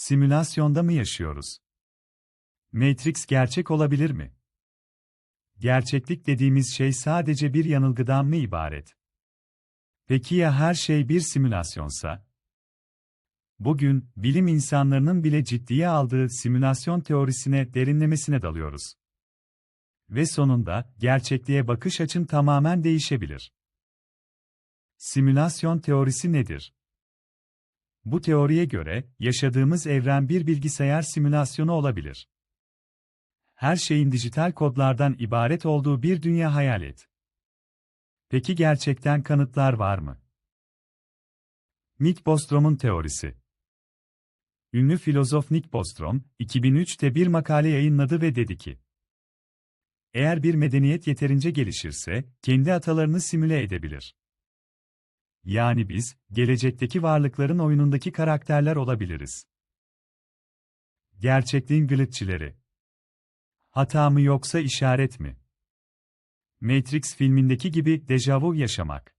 Simülasyonda mı yaşıyoruz? Matrix gerçek olabilir mi? Gerçeklik dediğimiz şey sadece bir yanılgıdan mı ibaret? Peki ya her şey bir simülasyonsa? Bugün, bilim insanlarının bile ciddiye aldığı simülasyon teorisine derinlemesine dalıyoruz. Ve sonunda, gerçekliğe bakış açın tamamen değişebilir. Simülasyon teorisi nedir? Bu teoriye göre, yaşadığımız evren bir bilgisayar simülasyonu olabilir. Her şeyin dijital kodlardan ibaret olduğu bir dünya hayal et. Peki gerçekten kanıtlar var mı? Nick Bostrom'un teorisi Ünlü filozof Nick Bostrom, 2003'te bir makale yayınladı ve dedi ki, Eğer bir medeniyet yeterince gelişirse, kendi atalarını simüle edebilir. Yani biz, gelecekteki varlıkların oyunundaki karakterler olabiliriz. Gerçekliğin glitchçileri. Hata mı yoksa işaret mi? Matrix filmindeki gibi dejavu yaşamak.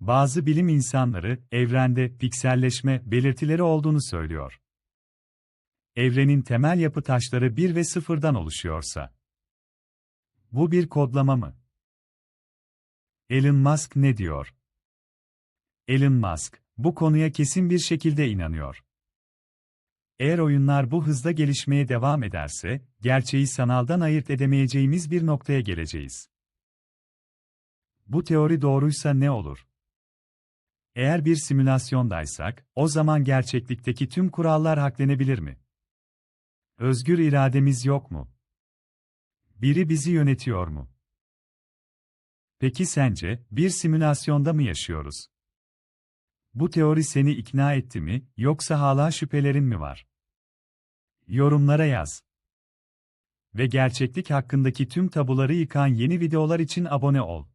Bazı bilim insanları, evrende pikselleşme belirtileri olduğunu söylüyor. Evrenin temel yapı taşları 1 ve 0'dan oluşuyorsa. Bu bir kodlama mı? Elon Musk ne diyor? Elon Musk, bu konuya kesin bir şekilde inanıyor. Eğer oyunlar bu hızda gelişmeye devam ederse, gerçeği sanaldan ayırt edemeyeceğimiz bir noktaya geleceğiz. Bu teori doğruysa ne olur? Eğer bir simülasyondaysak, o zaman gerçeklikteki tüm kurallar haklenebilir mi? Özgür irademiz yok mu? Biri bizi yönetiyor mu? Peki sence, bir simülasyonda mı yaşıyoruz? Bu teori seni ikna etti mi, yoksa hala şüphelerin mi var? Yorumlara yaz. Ve gerçeklik hakkındaki tüm tabuları yıkan yeni videolar için abone ol.